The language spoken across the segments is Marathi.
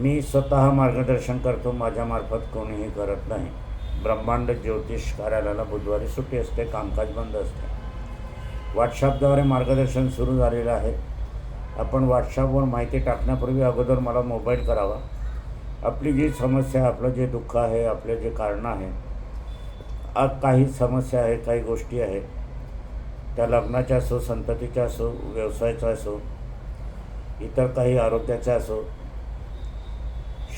मी स्वतः मार्गदर्शन करतो माझ्यामार्फत कोणीही करत नाही. ब्रह्मांड ज्योतिष कार्यालयाला बुधवारी सुट्टी असते कामकाज बंद असते. व्हॉट्सअपद्वारे मार्गदर्शन सुरू झालेलं आहे. आपण व्हॉट्सअपवर माहिती टाकण्यापूर्वी अगोदर मला मोबाईल करावा. आपली जी समस्या आहे आपलं जे दुःख आहे आपले जे कारणं आहे आ काही समस्या आहे काही गोष्टी आहेत त्या लग्नाच्या असो संततीच्या असो व्यवसायाच्या असो इतर काही आरोग्याच्या असो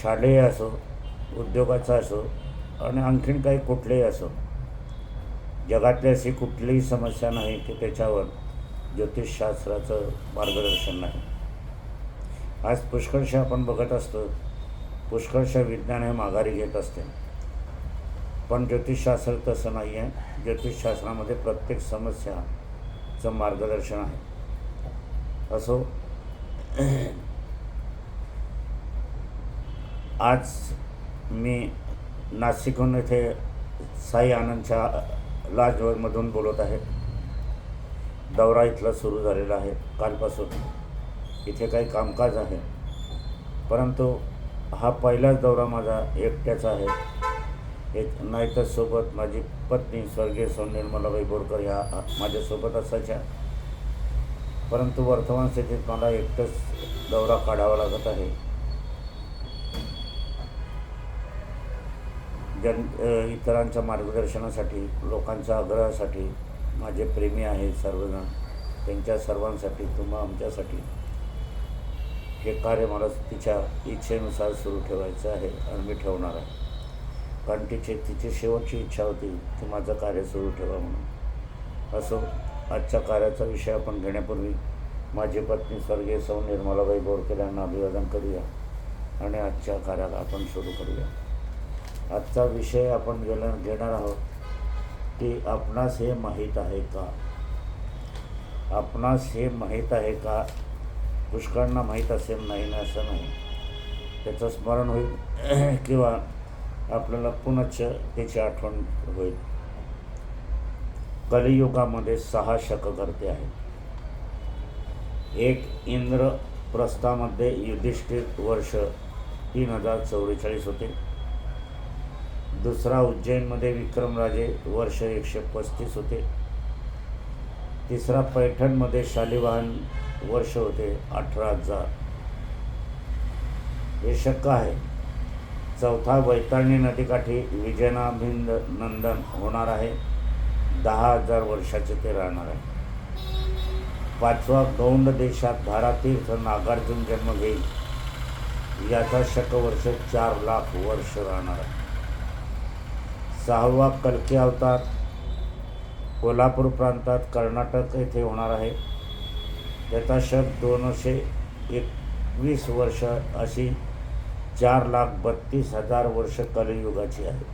शालेय असो उद्योगाचा असो आणि आणखीन काही कुठलेही असो. जगातली अशी कुठलीही समस्या नाही की त्याच्यावर ज्योतिषशास्त्राचं मार्गदर्शन नाही. आज पुष्कळशा आपण बघत असतो पुष्कळशा विज्ञान हे माघारी घेत असते. पण ज्योतिषशास्त्र तसं नाही आहे ज्योतिषशास्त्रामध्ये प्रत्येक समस्याचं मार्गदर्शन आहे. असो आज मी नाशिकहून येथे साई आनंदच्या लाजमधून बोलत आहे. दौरा इथला सुरू झालेला आहे. कालपासून इथे काही कामकाज आहे. परंतु हा पहिलाच दौरा माझा एकट्याचा आहे. एक नाहीतर सोबत माझी पत्नी स्वर्गीय सौ निर्मलाबाई बोरकर ह्या माझ्यासोबत असायच्या. परंतु वर्तमान स्थितीत मला एकटंच दौरा काढावा लागत आहे. जन इतरांच्या मार्गदर्शनासाठी लोकांच्या आग्रहासाठी माझे प्रेमी आहेत सर्वजण. त्यांच्या सर्वांसाठी तुम्हा आमच्यासाठी. हे कार्य मला तिच्या इच्छेनुसार सुरू ठेवायचं आहे आणि मी ठेवणार आहे. कारण तिची तिची शेवटची इच्छा होती की माझं कार्य सुरू ठेवा म्हणून. असो आजच्या कार्याचा विषय आपण घेण्यापूर्वी माझी पत्नी स्वर्गीय सौ निर्मलाबाई बोरकर यांना अभिवादन करूया आणि आजच्या कार्याला आपण सुरू करूया. आजचा विषय आपण गेला घेणार आहोत की आपणास हे माहीत आहे का? आपणास हे माहीत आहे का? पुष्कळांना माहीत असेल नाही ना असं नाही. त्याचं स्मरण होईल किंवा आपल्याला पुनश्च त्याची आठवण होईल. कलियुगामध्ये सहा शककर्ते आहेत. एक इंद्र प्रस्थामध्ये युधिष्ठिर वर्ष तीन हजार चौवेचाळीस होते. दुसरा उज्जैनमध्ये विक्रमराजे वर्ष एकशे पस्तीस होते. तिसरा पैठणमध्ये शालिवाहन वर्ष होते अठरा हजार. हे शक्य आहे. चौथा वैतरणी नदीकाठी विजयनाभिंद नंदन होणार आहे. दहा हजार वर्षाचे ते राहणार आहे. पाचवा गौंड देशात धारातीर्थ नागार्जुन जन्म घेईल. याचा शकवर्ष चार लाख वर्ष राहणार आहे. सहावा कलके अवतार कोल्हापूर प्रांतात कर्नाटक येथे होणार आहे. त्याचा शक दोनशे एकवीस वर्ष अशी चार लाख बत्तीस हजार वर्ष कलियुगाची आहे.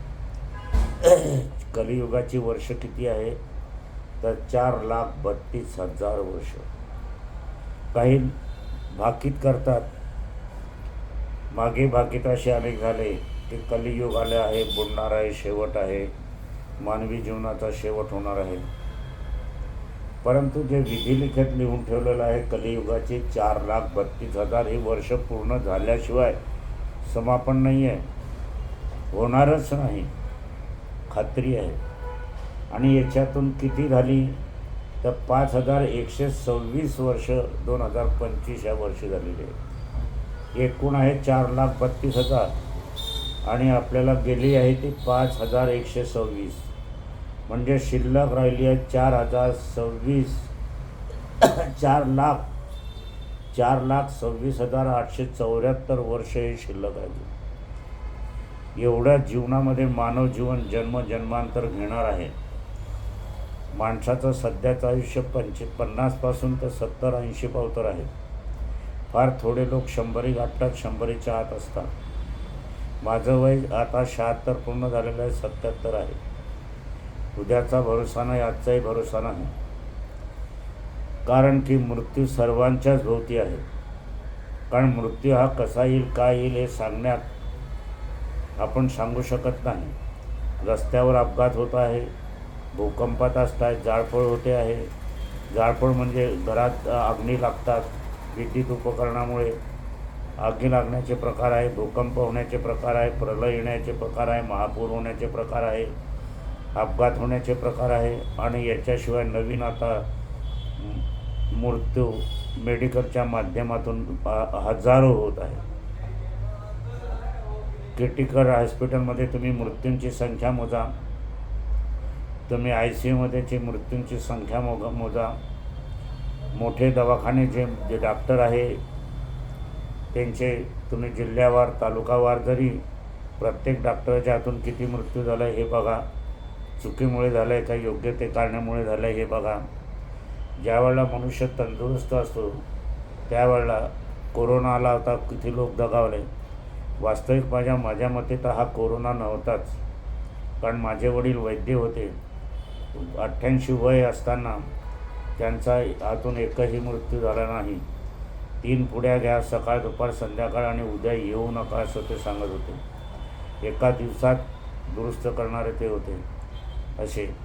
कलियुगाची वर्ष किती आहे? तर चार लाख बत्तीस हजार वर्ष. काही भाकीत करतात. मागे भाकीत असे अनेक झाले. की कलियुग आले आहे बुडणार आहे शेवट आहे. मानवी जीवनाचा शेवट होणार आहे. परंतु जे विधिलिखित लिहून ठेवलेलं आहे कलियुगाचे चार लाख बत्तीस हजार हे वर्ष पूर्ण झाल्याशिवाय समापन नाही आहे होणारच नाही. खात्री आहे. आणि याच्यातून किती झाली? तर पाच हजार एकशे सव्वीस वर्ष दोन हजार पंचवीस या वर्षी झालेली आहे. एकूण आहे चार लाख बत्तीस हजार. आणि आपल्याला गेली आहे ती पाच हजार एकशे सव्वीस. म्हणजे शिल्लक राहिली आहे चार हजार सव्वीस. चार लाख चार लाख सव्वीस हजार आठशे चौऱ्याहत्तर वर्ष हे शिल्लक आहे एवढ्या जीवनामध्ये मानव जीवन जन्म जन्मांतर घेणार आहे. माणसाचं सध्याचं आयुष्य पंचे पन्नासपासून तर सत्तर ऐंशी पावतर आहे. फार थोडे लोक शंभरी गाठतात शंभरीच्या आत असतात. माझं वय आता शहात्तर पूर्ण झालेलं आहे सत्याहत्तर आहे. उद्याचा भरोसा नाही आजचाही भरोसा नाही. कारण की मृत्यू सर्वांच्याच भोवती आहे. कारण मृत्यू हा कसा येईल काय येईल हे सांगण्यात आपण सांगू शकत नाही. रस्त्यावर अपघात होत आहे भूकंपात असतात जाळपोळ होते आहे. जाळपोळ म्हणजे घरात अग्नी लागतात विद्युत उपकरणामुळे. आगी लागण्याचे प्रकार आहे भूकंप होण्याचे प्रकार आहे प्रलय येण्याचे प्रकार आहे महापूर होण्याचे प्रकार आहे अपघात होण्याचे प्रकार आहे आणि याच्याशिवाय नवीन आता मृत्यू मेडिकलच्या माध्यमातून हजारो होत आहे क्रिटिकल हॉस्पिटलमध्ये तुम्ही मृत्यूंची संख्या मोजा. तुम्ही आय सी यूमध्येची मृत्यूंची संख्या मोग मोजा. मोठे दवाखाने जे जे डॉक्टर आहे त्यांचे तुम्ही जिल्ह्यावार तालुकावार जरी प्रत्येक डॉक्टरच्या हातून किती मृत्यू झाला आहे हे बघा. चुकीमुळे झालं आहे का योग्य ते कारणामुळे झालं आहे हे बघा. ज्यावेळेला मनुष्य तंदुरुस्त असतो त्यावेळेला कोरोना आला होता किती लोक दगावले. वास्तविक माझ्या माझ्या मते तर हा कोरोना नव्हताच. कारण माझे वडील वैद्य होते. अठ्ठ्याऐंशी वय असताना त्यांचा हातून एकही मृत्यू झाला नाही. तीन पुड्या घ्या सकाळ दुपार संध्याकाळ आणि उद्या येऊ नका असं ते सांगत होते. एका दिवसात दुरुस्त करणारे ते होते. असे.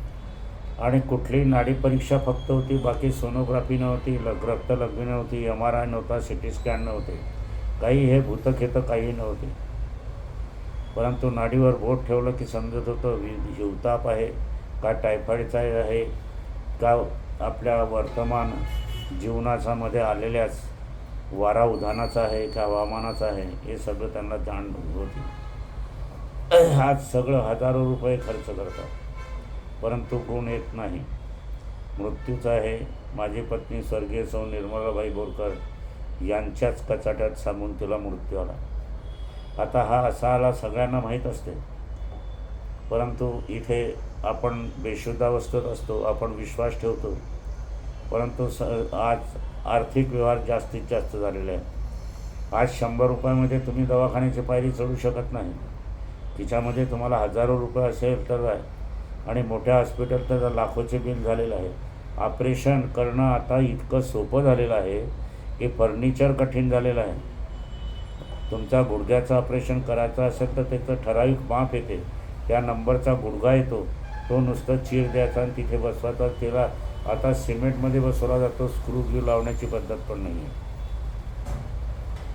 आणि कुठलीही नाडी परीक्षा फक्त होती बाकी सोनोग्राफी नव्हती लग रक्तलघ्वी नव्हती एम आर आय नव्हता सी टी स्कॅन नव्हते. काही हे भूतखेतं काही नव्हते. परंतु नाडीवर बोट ठेवलं की समजत होतं वि- हिवताप आहे का टायफॉईडचा आहे का आपल्या वर्तमान जीवनाचामध्ये आलेल्याच वारा उधानाचा आहे का हवामानाचा आहे हे सगळं त्यांना जाण होती. आज सगळं हजारो रुपये खर्च करतात परंतु गुण येत नाही. मृत्यूचा आहे. माझी पत्नी स्वर्गीय सौ निर्मलाबाई बोरकर यांच्याच कचाट्यात सांगून तिला मृत्यू आला. आता हा असा आला सगळ्यांना माहीत असते. परंतु इथे आपण बेशुद्धावस्थेत असतो आपण विश्वास ठेवतो. परंतु स आज आर्थिक व्यवहार जास्तीत जास्त झालेले आहे आज शंभर रुपयामध्ये तुम्ही दवाखान्याची पायरी चढू शकत नाही. तिच्यामध्ये तुम्हाला हजारो रुपये असेल तर आहे. आणि मोठ्या हॉस्पिटल तर लाखोचे बिल झालेलं आहे. ऑपरेशन करणं आता इतकं सोपं झालेलं आहे की फर्निचर कठीण झालेलं आहे. तुमचा गुडघ्याचं ऑपरेशन करायचं असेल तर त्याचं ठराविक माप येते. त्या नंबरचा गुडघा येतो. तो नुसतं चीर द्यायचा आणि तिथे बसवायचा त्याला आता सिमेंटमध्ये बसवला जातो स्क्रू ग्लू लावण्याची पद्धत पण नाही आहे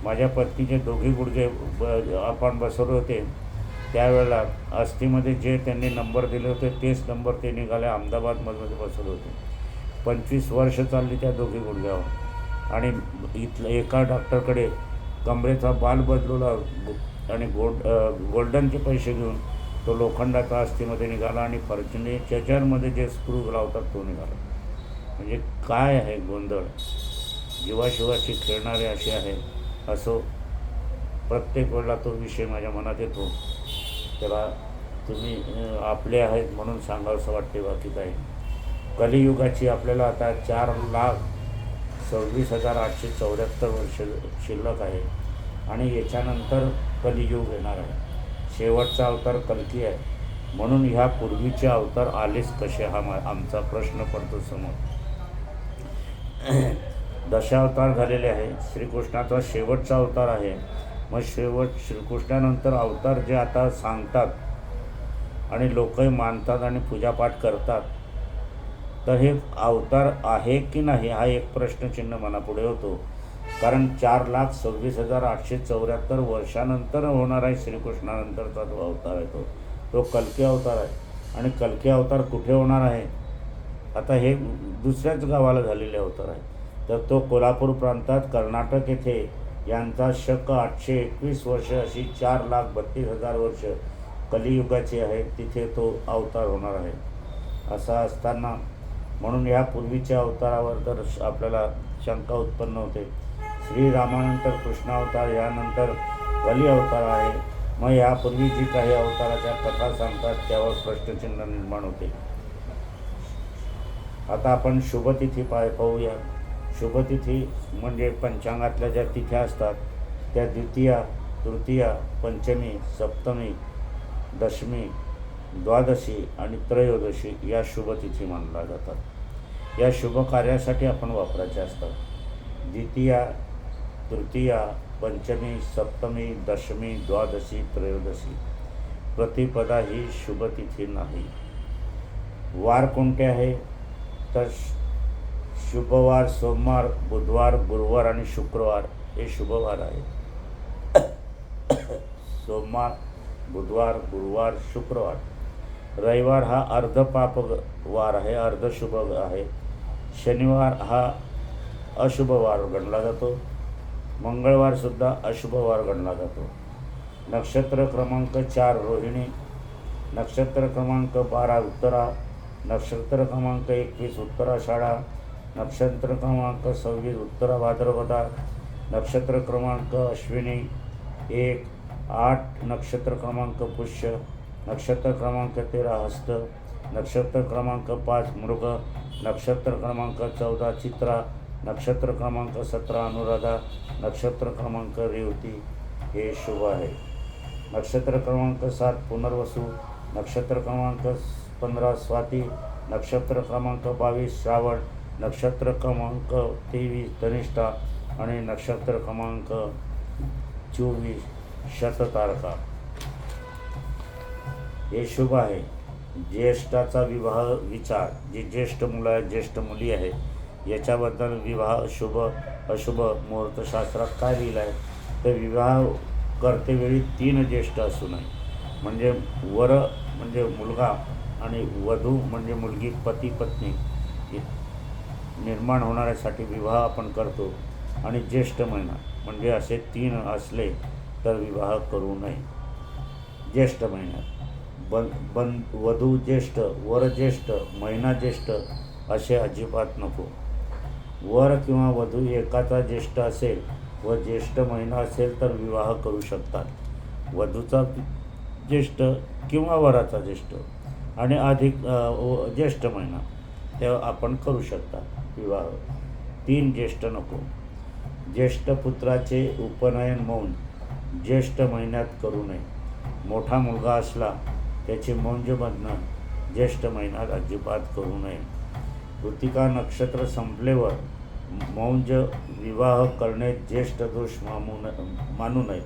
माझ्या पत्नीचे दोघे गुडघे ब आपण बसवले होते. त्यावेळेला अस्थीमध्ये जे त्यांनी नंबर दिले होते तेच नंबर ते निघाले अहमदाबादमध्ये बसवले होते. पंचवीस वर्ष चालली त्या दोघी गुडघ्यावर. आणि इथलं एका डॉक्टरकडे कमरेचा बाल बदलवला आणि गोल्ड गोल्डनचे पैसे घेऊन तो लोखंडाचा अस्थीमध्ये निघाला आणि फर्च्युनेचरमध्ये जे स्क्रू लावतात तो निघाला. म्हणजे काय आहे गोंधळ? जीवाशिवाशी खेळणारे असे आहे असो प्रत्येक वेळेला तो विषय माझ्या मनात येतो. त्याला तुम्ही आपले आहेत म्हणून सांगावंसं वाटते बाकी काही. कलियुगाची आपल्याला आता चार लाख सव्वीस हजार आठशे चौऱ्याहत्तर वर्ष शिल्लक आहे आणि याच्यानंतर कलियुग येणार आहे. शेवटचा अवतार कलकी आहे. म्हणून ह्या पूर्वीचे अवतार आलेच कसे? हा मा आमचा प्रश्न पडतो समोर. दशावतार झालेले आहे. श्रीकृष्णाचा शेवटचा अवतार आहे. मग शेवट श्रीकृष्णानंतर अवतार जे आता सांगतात आणि लोकही मानतात आणि पूजापाठ करतात तर हे अवतार आहे की नाही हा एक प्रश्नचिन्ह मनापुढे होतो. कारण चार लाख सव्वीस हजार आठशे चौऱ्याहत्तर वर्षानंतर होणार आहे श्रीकृष्णानंतरचा तो अवतार आहे तो. तो कलकी अवतार आहे. आणि कलकी अवतार कुठे होणार आहे? आता हे दुसऱ्याच गावाला झालेले अवतार आहे तर तो कोल्हापूर प्रांतात कर्नाटक येथे यांचा शक आठशे एकवीस वर्ष अशी चार लाख बत्तीस हजार वर्ष कलियुगाची आहे. तिथे तो अवतार होणार आहे. असा असताना म्हणून या पूर्वीच्या अवतारावर तर श- आपल्याला शंका उत्पन्न होते. श्रीरामानंतर कृष्णावतार यानंतर कली अवतार आहे. मग यापूर्वी जी काही अवताराच्या कथा सांगतात त्यावर प्रश्नचिन्ह निर्माण होते. आता आपण शुभतिथी पाय पाहूया. शुभतिथी म्हणजे पंचांगातल्या ज्या तिथ्या असतात त्या द्वितीया तृतीया पंचमी सप्तमी दशमी द्वादशी आणि त्रयोदशी या शुभतिथी मानल्या जातात. या शुभ कार्यासाठी आपण वापरायचे असतात. द्वितीया तृतीया पंचमी सप्तमी दशमी द्वादशी त्रयोदशी. प्रतिपदा ही शुभतिथी नाही. वार कोणते आहे? तर श- शुभवार सोमवार बुधवार गुरुवार आणि शुक्रवार हे शुभवार आहेत सोमवार बुधवार गुरुवार शुक्रवार. रविवार हा अर्धपाप वार आहे अर्धशुभ आहे. शनिवार हा अशुभ वार गणला जातो. मंगळवारसुद्धा अशुभ वार गणला जातो. नक्षत्र क्रमांक चार रोहिणी नक्षत्र क्रमांक बारा उत्तरा नक्षत्र क्रमांक एकवीस उत्तराषाढा नक्षत्र क्रमांक सव्वीस उत्तरा भाद्रपदा नक्षत्र क्रमांक अश्विनी एक आठ नक्षत्र क्रमांक पुष्य नक्षत्र क्रमांक तेरा हस्त नक्षत्र क्रमांक पाच मृग नक्षत्र क्रमांक चौदा चित्रा नक्षत्र क्रमांक सतरा अनुराधा नक्षत्र क्रमांक रेवती हे शुभ आहे नक्षत्र क्रमांक सात पुनर्वसू नक्षत्र क्रमांक पंधरा स्वाती नक्षत्र क्रमांक बावीस श्रावण नक्षत्र क्रमांक तेवीस धनिष्ठा आणि नक्षत्र क्रमांक चोवीस शततारका हे शुभ आहे. ज्येष्ठाचा विवाह विचार जे ज्येष्ठ मुलं आहेत ज्येष्ठ मुली आहे याच्याबद्दल विवाह शुभ अशुभ मुहूर्तशास्त्रात काय लिहिलं आहे तर विवाह करतेवेळी तीन ज्येष्ठ असू नये म्हणजे वर म्हणजे मुलगा आणि वधू म्हणजे मुलगी पती पत्नी निर्माण होणाऱ्यासाठी विवाह आपण करतो. आणि ज्येष्ठ महिना म्हणजे असे तीन असले तर विवाह करू नये. ज्येष्ठ महिन्यात बन बन वधू ज्येष्ठ वर ज्येष्ठ महिना ज्येष्ठ असे अजिबात नको. वर किंवा वधू एकाचा ज्येष्ठ असेल व ज्येष्ठ महिना असेल तर विवाह करू शकतात. वधूचा ज्येष्ठ किंवा वराचा ज्येष्ठ आणि अधिक व- ज्येष्ठ महिना. तेव्हा आपण करू शकता विवाह. तीन ज्येष्ठ नको. ज्येष्ठ पुत्राचे उपनयन मौन ज्येष्ठ महिन्यात करू नये. मोठा मुलगा असला त्याचे मौंज ज्येष्ठ महिन्यात अजिबात करू नये. कृतिका नक्षत्र संपलेवर मौंज विवाह करणे ज्येष्ठ दोष मामू न मानू नये.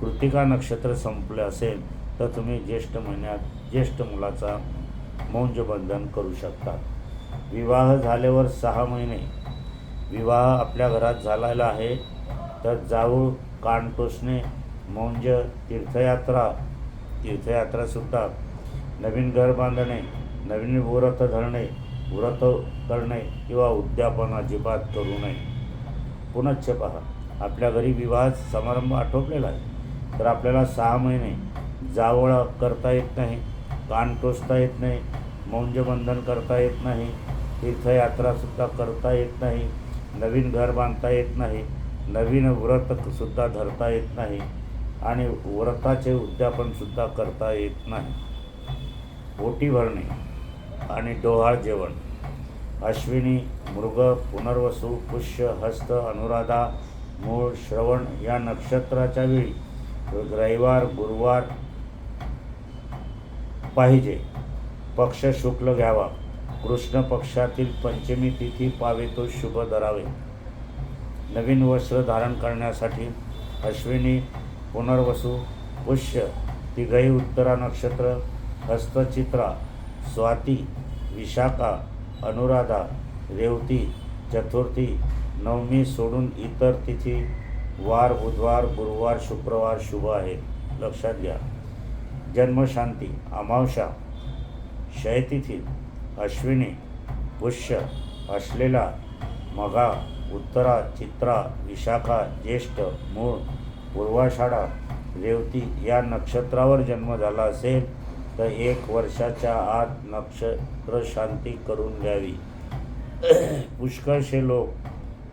कृतिका नक्षत्र संपले असेल तर तुम्ही ज्येष्ठ महिन्यात ज्येष्ठ मुलाचा मौंज बंधन करू शकता विवाह झाल्यावर सहा महिने. विवाह आपल्या घरात झालेला आहे तर जाऊळ कान टोचणे मौंज तीर्थयात्रा तीर्थयात्रासुद्धा नवीन घर बांधणे नवीन व्रत धरणे व्रत करणे किंवा उद्यापन अजिबात करू नये. पुनश्च पहा आपल्या घरी विवाह समारंभ आटोपलेला आहे तर आपल्याला सहा महिने जावळ करता येत नाही. कान टोचता येत नाही मौंजबंधन करता येत नाही तीर्थयात्रासुद्धा करता येत नाही नवीन घर बांधता येत नाही नवीन व्रतसुद्धा धरता येत नाही आणि व्रताचे उद्यापनसुद्धा करता येत नाही. ओटी भरणे आणि डोहाळ जेवण. अश्विनी मृग पुनर्वसू पुष्य हस्त अनुराधा मूळ श्रवण या नक्षत्राच्या वेळी रविवार गुरुवार पाहिजे. पक्ष शुक्ल घ्यावा. कृष्ण पक्षातील पंचमी तिथी पावे तो शुभ धरावे. नवीन वस्त्र धारण करण्यासाठी अश्विनी पुनर्वसू पुष्य तिघही उत्तरा नक्षत्र हस्तचित्रा स्वाती विशाखा अनुराधा रेवती चतुर्थी नवमी सोडून इतर तिथी वार बुधवार गुरुवार शुक्रवार शुभ आहे. लक्षात घ्या. जन्मशांती अमावशा शयतिथी अश्विनी पुष्य असलेला मघा उत्तरा चित्रा विशाखा ज्येष्ठ मूळ पूर्वाषाढा रेवती या नक्षत्रावर जन्म झाला असेल तर एक वर्षाच्या आत नक्षत्र शांती करून घ्यावी. पुष्कळसे लोक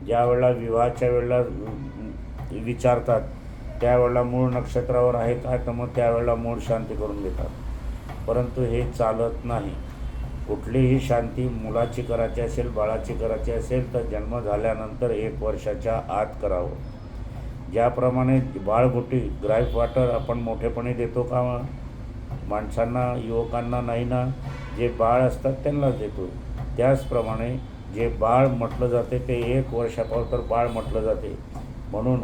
ज्या वेळेला विवाहाच्या वेळेला विचारतात त्यावेळेला मूळ नक्षत्रावर आहे काय तर मग त्यावेळेला मूळ शांती करून घेतात परंतु हे चालत नाही. कुठलीही शांती मुलाची करायची असेल बाळाची करायची असेल तर जन्म झाल्यानंतर एक वर्षाच्या आत करावं. ज्याप्रमाणे बाळगुटी ग्राईप वाटर आपण मोठेपणी देतो का? माणसांना युवकांना नाही ना. जे बाळ असतात त्यांनाच देतो. त्याचप्रमाणे जे बाळ म्हटलं जाते ते एक वर्षापासून बाळ म्हटलं जाते. म्हणून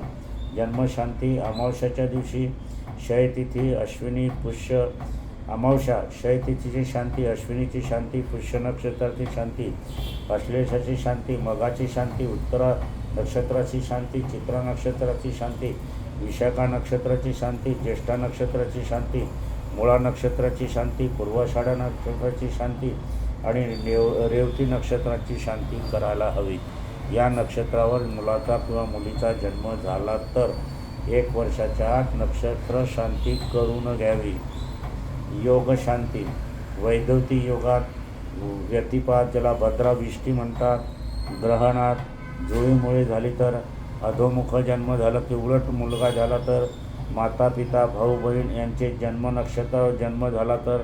जन्मशांती अमावश्याच्या दिवशी क्षयतिथी अश्विनी पुष्य अमावस्या क्षयतिथीची शांती अश्विनीची शांती पुष्य नक्षत्राची शांती अश्लेषाची शांती मगाची शांती उत्तरा नक्षत्राची शांती चित्रा नक्षत्राची शांती विशाखा नक्षत्राची शांती ज्येष्ठा नक्षत्राची शांती मुळा नक्षत्राची शांती पूर्वाषाढा नक्षत्राची शांती आणि नेव रेवती नक्षत्राची शांती करायला हवी. या नक्षत्रावर मुलाचा किंवा मुलीचा जन्म झाला तर एक वर्षाच्या आत नक्षत्र शांती करून घ्यावी. योग शांती. योगात व्यतिपात ज्याला भद्राविष्टी म्हणतात ग्रहणात जुळीमुळे झाली तर अधोमुख जन्म झाला की उलट मुलगा झाला तर माता पिता भाऊ बहीण यांचे जन्म नक्षत्रावर जन्म झाला तर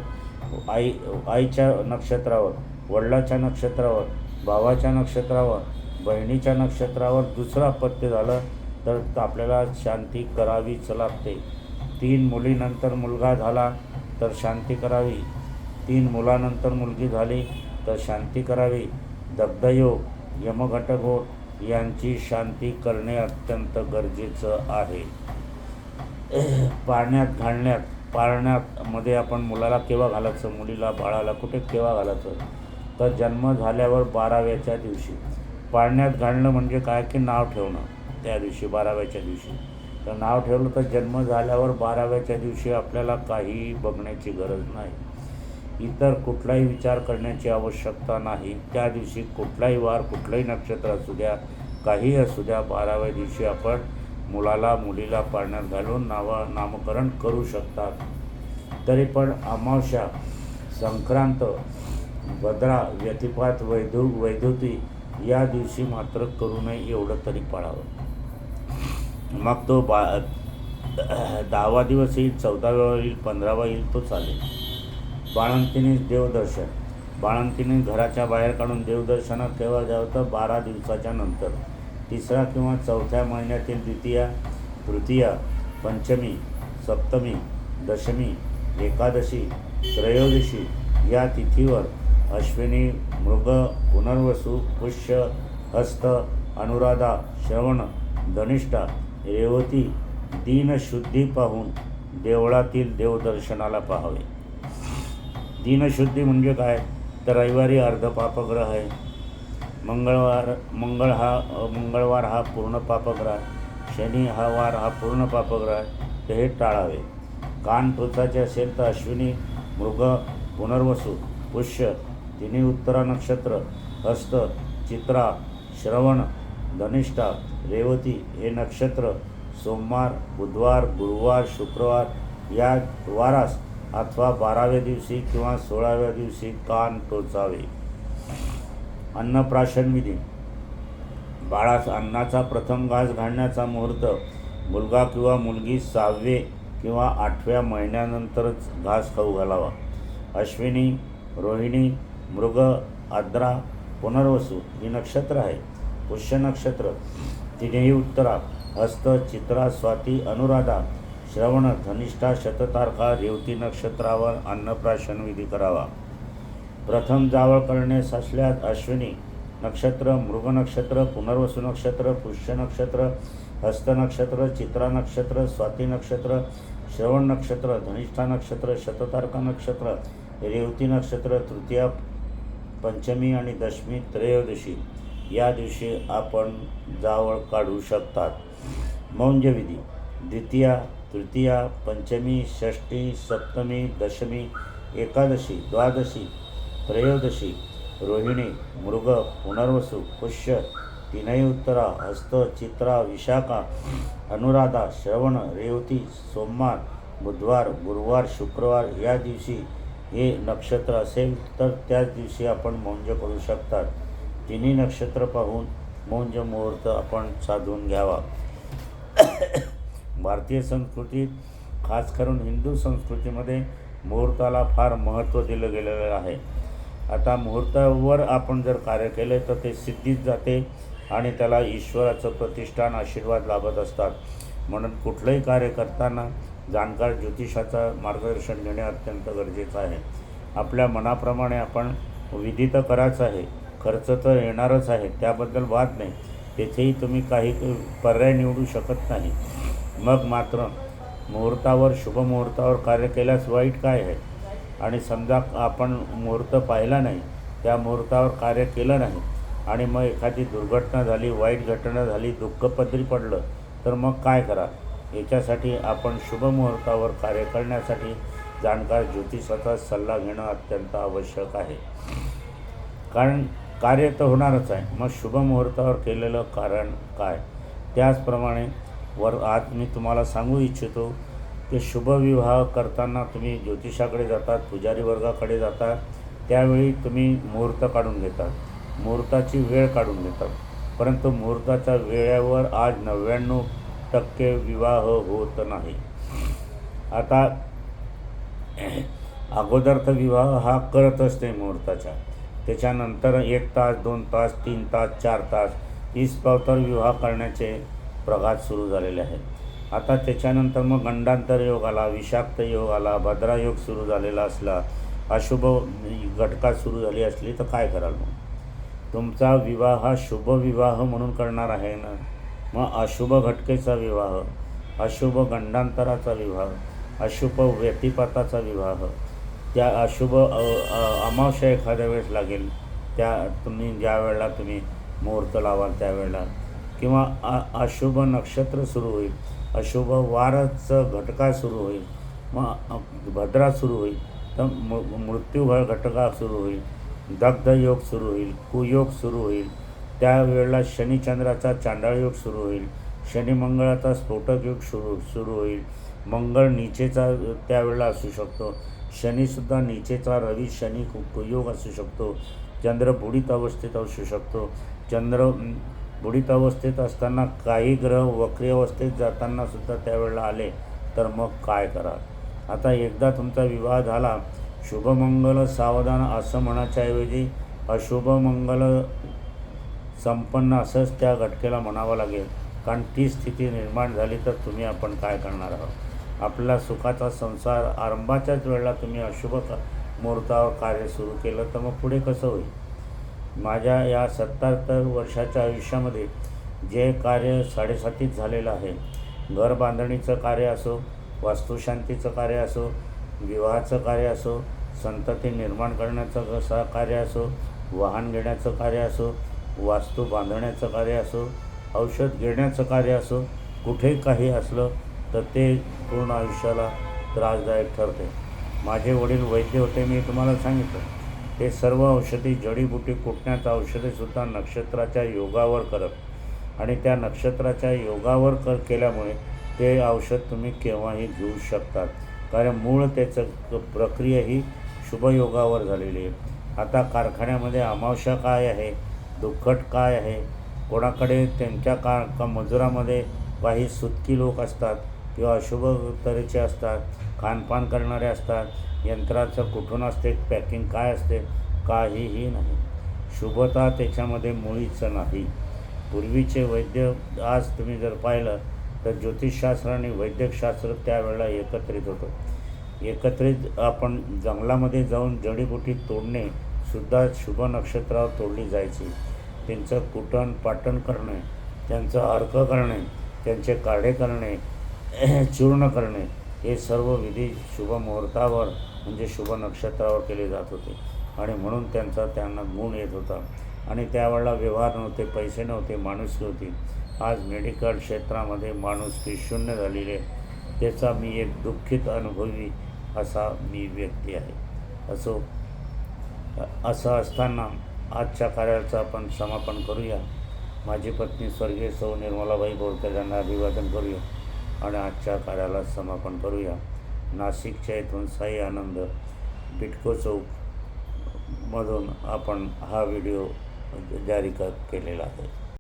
आई आईच्या नक्षत्रावर वडिलाच्या नक्षत्रावर भावाच्या नक्षत्रावर बहिणीच्या नक्षत्रावर दुसरं अपत्य झालं तर आपल्याला शांती करावीच लागते. तीन मुलीनंतर मुलगा झाला तर शांती करावी. तीन मुलानंतर मुलगी झाली तर शांती करावी. दग्धयोग यमघटघोट यांची शांती करणे अत्यंत गरजेचं आहे. पाळण्यात घालण्यात पाळण्यामध्ये आपण मुलाला केव्हा घालायचं? मुलीला बाळाला कुठे केव्हा घालायचं? तर जन्म झाल्यावर बाराव्याच्या दिवशी. पाळण्यात घालणं म्हणजे काय? की नाव ठेवणं. त्या दिवशी बाराव्याच्या दिवशी. तर नाव ठेवलं तर जन्म झाल्यावर बाराव्याच्या दिवशी आपल्याला काहीही बघण्याची गरज नाही. इतर कुठलाही विचार करण्याची आवश्यकता नाही. त्या दिवशी कुठलाही वार कुठलंही नक्षत्र असू द्या काही असू द्या बाराव्या दिवशी आपण मुलाला मुलीला पाळण्यात घालून नावा नामकरण करू शकतात. तरी पण अमावस्या संक्रांत भद्रा व्यतिपात वैधू वैधुती या दिवशी मात्र करू नये एवढं तरी पाळावं. मग तो बा दहावा दिवस येईल चौदावा येईल पंधरावा येईल तो चालेल. बाळंतीने देवदर्शन. बाळंतीने घराच्या बाहेर काढून देवदर्शनात केव्हा जावं तर बारा दिवसाच्या नंतर. तिसरा किंवा चौथ्या महिन्यातील द्वितीया तृतीया पंचमी सप्तमी दशमी एकादशी त्रयोदशी या तिथीवर अश्विनी मृग पुनर्वसू पुष्य हस्त अनुराधा श्रवण धनिष्ठा रेवती दीनशुद्धी पाहून देवळातील देवदर्शनाला पाहावे. दीनशुद्धी म्हणजे काय? तर रविवारी अर्ध पापग्रह आहे. मंगळवार मंगळ हा मंगळवार हा पूर्ण पापग्रह आहे. शनी हा वार हा पूर्ण पापग्रह आहे. तर हे टाळावे. कान टोचाचे असेल तर अश्विनी मृग पुनर्वसू पुष्य तिन्ही उत्तरा नक्षत्र हस्त चित्रा श्रवण धनिष्ठा रेवती हे नक्षत्र सोमवार बुधवार गुरुवार शुक्रवार या वारास अथवा बाराव्या दिवशी किंवा सोळाव्या दिवशी कान टोचावे. अन्नप्राशन विधी बाळास अन्नाचा प्रथम घास घालण्याचा मुहूर्त मुलगा किंवा मुलगी सहावे किंवा आठव्या महिन्यानंतरच घास खाऊ घालावा. अश्विनी रोहिणी मृग आद्रा पुनर्वसू ही नक्षत्र आहे. पुष्य नक्षत्र. तिनेही उत्तरा. हस्त चित्रा स्वाती अनुराधा श्रवण धनिष्ठा शततारखा रेवती नक्षत्रावर अन्नप्राशन विधी करावा. प्रथम जावळ करण्यास असल्यास अश्विनी. नक्षत्र मृग नक्षत्र पुनर्वसू नक्षत्र पुष्य नक्षत्र हस्त नक्षत्र चित्रा नक्षत्र स्वाती नक्षत्र श्रवण नक्षत्र धनिष्ठा नक्षत्र शततारका नक्षत्र रेवती नक्षत्र तृतीया पंचमी आणि दशमी त्रयोदशी या दिवशी आपण जावळ काढू शकतात. मौंजविधी द्वितीया तृतीया पंचमी षष्टी सप्तमी दशमी एकादशी द्वादशी त्रयोदशी रोहिणी मृग पुनर्वसू पुष्य तीनही उत्तरा हस्त चित्रा विशाखा अनुराधा श्रवण रेवती सोमवार बुधवार गुरुवार शुक्रवार या दिवशी हे नक्षत्र असेल तर त्याच दिवशी आपण मौंज करू शकतात. तिन्ही नक्षत्र पाहून मौंज मुहूर्त आपण साधून घ्यावा. भारतीय संस्कृतीत खास करून हिंदू संस्कृतीमध्ये मुहूर्ताला फार महत्त्व दिलं गेलेलं आहे. आता मुहूर्तावर आपण जर कार्य केले तर ते सिद्धीत जाते आणि त्याला ईश्वराचं प्रतिष्ठान आशीर्वाद लाभत असतात. म्हणून कुठलंही कार्य करताना जाणकार ज्योतिषाचा मार्गदर्शन घेणे अत्यंत गरजेचं आहे. आपल्या मनाप्रमाणे आपण विधी तर करायचं आहे खर्च तर येणारच आहे त्याबद्दल वाद नाही. तेथेही तुम्ही काही पर्याय निवडू शकत नाही. मग मात्र मुहूर्तावर शुभ मुहूर्तावर कार्य केल्यास वाईट काय आहे? आणि समजा आपण मुहूर्त पाहिला नाही त्या मुहूर्तावर कार्य केलं नाही आणि मग एखादी दुर्घटना झाली वाईट घटना झाली दुःख पदरी पडलं तर मग काय करा? याच्यासाठी आपण शुभमुहूर्तावर कार्य करण्यासाठी जाणकार ज्योतिषाचा सल्ला घेणं अत्यंत आवश्यक आहे. कारण कार्य तर होणारच आहे. मग शुभमुहूर्तावर केलेलं कारण काय? त्याचप्रमाणे वर आज मी तुम्हाला सांगू इच्छितो की शुभविवाह करताना तुम्ही ज्योतिषाकडे जातात पुजारी वर्गाकडे जातात त्यावेळी तुम्ही मुहूर्त काढून घेतात. मुहूर्ताची वेळ काढून घेतात. परंतु मुहूर्ताच्या वेळेवर आज नव्याण्णव टक्के विवाह होत नाही. आता अगोदर तर विवाह हा करतच नाही मुहूर्ताच्या त्याच्यानंतर एक तास दोन तास तीन तास चार तास तीस पावतर विवाह करण्याचे प्रघात सुरू झालेले आहेत. आता त्याच्यानंतर मग गंडांतर योग आला विषाक्त योग आला भद्रायोग सुरू झालेला असला अशुभ घटका सुरू झाली असली तर काय कराल मग? तुमचा विवाह हा शुभ विवाह म्हणून करणार आहे ना? मग अशुभ घटकेचा विवाह अशुभ गंडांतराचा विवाह अशुभ व्यतिपाताचा विवाह त्या अशुभ अमावश्या एखाद्या वेळेस लागेल त्या तुम्ही ज्या वेळेला तुम्ही मुहूर्त लावाल त्यावेळेला किंवा अ अशुभ नक्षत्र सुरू होईल अशुभ वारचं घटका सुरू होईल मग भद्रा सुरू होईल तर मृ मृत्यू घटका सुरू होईल दग्ध योग सुरू होईल कुयोग सुरू होईल त्यावेळेला शनिचंद्राचा चांडाळयोग सुरू होईल. शनिमंगळाचा स्फोटक योग सुरू सुरू होईल. मंगळ नीचेचा त्यावेळेला असू शकतो. शनीसुद्धा नीचेचा रवी शनी योग असू शकतो. चंद्र बुडीत अवस्थेत असू शकतो. चंद्र बुडीत अवस्थेत असताना काही ग्रह वक्री अवस्थेत जाताना सुद्धा त्यावेळेला आले तर मग काय करा आता एकदा तुमचा विवाह झाला. शुभमंगल सावधान असं म्हणायच्याऐवजी अशुभमंगल अशुभ मंगल संपन्न असंच त्या घटकेला म्हणावं लागेल. कारण ती स्थिती निर्माण झाली तर तुम्ही आपण काय करणार आहोत? आपला सुखाचा संसार आरंभाच्याच वेळेला तुम्ही अशुभ मुहूर्तावर कार्य सुरू केलं तर मग पुढे कसं होईल? माझ्या या सत्ताहत्तर वर्षाच्या आयुष्यामध्ये जे कार्य साडेसातीत झालेलं आहे घर बांधणीचं कार्य असो वास्तुशांतीचं कार्य असो विवाहाचं कार्य असो संतती निर्माण करण्याचं कसं कार्य असो वाहन घेण्याचं कार्य असो वास्तू बांधण्याचं कार्य असो औषध घेण्याचं कार्य असो कुठेही काही असलं तर ते पूर्ण आयुष्याला त्रासदायक ठरते. माझे वडील वैद्य होते मी तुम्हाला सांगितलं. ते सर्व औषधी जडीबुटी कुटण्याचं औषधेसुद्धा नक्षत्राच्या योगावर करत. आणि त्या नक्षत्राच्या योगावर कर केल्यामुळे ते औषध तुम्ही केव्हाही घेऊ शकतात. कारण मूळ त्याचं प्रक्रिया ही शुभयोगावर झालेली आहे. आता कारखान्यामध्ये अमावस्या काय आहे? दुःखट काय आहे? कोणाकडे त्यांच्या का का मजुरामध्ये काही सुतकी लोक असतात किंवा अशुभ तऱ्हेचे असतात खानपान करणारे असतात यंत्राचं कुठून असते पॅकिंग काय असते काहीही नाही. शुभता त्याच्यामध्ये मुळीच नाही. पूर्वीचे वैद्य आज तुम्ही जर पाहिलं तर ज्योतिषशास्त्र आणि वैद्यकशास्त्र त्यावेळेला एकत्रित होतं. एकत्रित आपण जंगलामध्ये जाऊन जडीबुटी तोडणे सुद्धा शुभ नक्षत्रावर तोडली जायची. त्यांचं कुटण पाटण करणे त्यांचं अर्क करणे त्यांचे काढे करणे चूर्ण करणे हे सर्व विधी शुभ मुहूर्तावर म्हणजे शुभ नक्षत्रावर केले जात होते. आणि म्हणून त्यांचा त्यांना गुण येत होता. आणि त्यावेळेला व्यवहार नव्हते पैसे नव्हते माणुसकी होती. आज मेडिकल क्षेत्रामध्ये माणुसकी शून्य झालेली आहे. त्याचा मी एक दुःखित अनुभवी असा मी व्यक्ती आहे. असो असं असताना आजच्या कार्याचं आपण समापन करूया. माझी पत्नी स्वर्गीय सौ निर्मलाबाई बोरकर यांना अभिवादन करूया आणि आजच्या कार्याला समापन करूया. नाशिकच्या इथून साई आनंद बिटको चौक मधून आपण हा व्हिडिओ जारी क केलेला आहे.